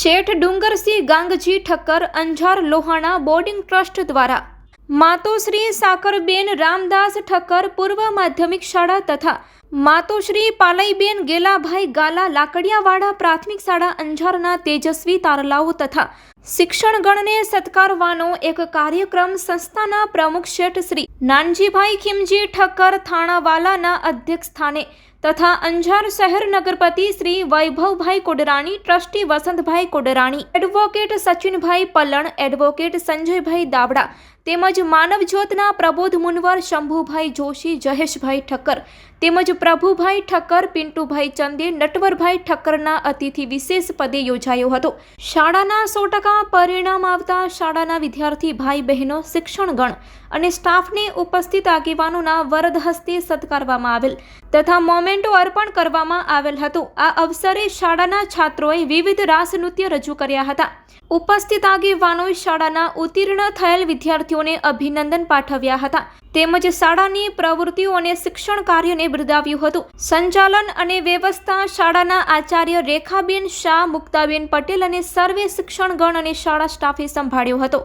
શેઠ Dungarsinh Gangji Thakkar, Anjar Lohana boarding trust દ્વારા. માતોશ્રી સાકરબેન રામદાસ ઠક્કર, પૂર્વ માધ્યમિક શાળા તથા માતોશ્રી પાલઈબેન ગેલાભાઈ ગાલા લાકડિયાવાડા પ્રાથમિક શાળા અંજારના તેજસ્વી તારલાઓ તથા શિક્ષણગણને સત્કારવાનો એક કાર્યક્રમ સંસ્થાના પ્રમુખ શેઠ શ્રી નાનજીભાઈ ખીમજી ઠક્કર થાણાવાલાના અધ્યક્ષ સ્થાને તથા અંજાર શહેર નગરપતિ Shri Vaibhavbhai Kodrani, trustee Vasantbhai Kodrani, advocate Sachinbhai Palan, advocate Sanjaybhai Davda તેમજ માનવજ્યોતના પ્રબોધ મુનવર શંભુભાઈ જોશી જહેશભાઈ ઠક્કર તેમજ પ્રભુભાઈ ઠક્કર, પિન્ટુભાઈ ચંદે, નટવરભાઈ ઠક્કરના અતિથિ વિશેષ પદે યોજાયો હતો. શાળાના સો ટકા પરિણામ આવતા શાળાના વિદ્યાર્થી ભાઈ બહેનો, શિક્ષણગણ અને સ્ટાફને ઉપસ્થિત આગેવાનોના વરદ હસ્તે સત્કારવામાં આવેલ તથા મોમેન્ટો અર્પણ કરવામાં આવેલ હતું. આ અવસરે શાળાના છાત્રોએ વિવિધ રાસ નૃત્ય રજૂ કર્યા હતા. ઉપસ્થિત આગેવાનોએ શાળાના ઉત્તીર્ણ થયેલ વિદ્યાર્થીઓને અભિનંદન પાઠવ્યા હતા. તેમજ શાળાની પ્રવૃત્તિઓ અને શિક્ષણ કાર્યને બિરદાવ્યું હતું. સંચાલન અને વ્યવસ્થા શાળાના આચાર્ય રેખાબેન શાહ, મુક્તાબેન પટેલ અને સર્વે શિક્ષણગણ અને શાળા સ્ટાફે સંભાળ્યો હતો.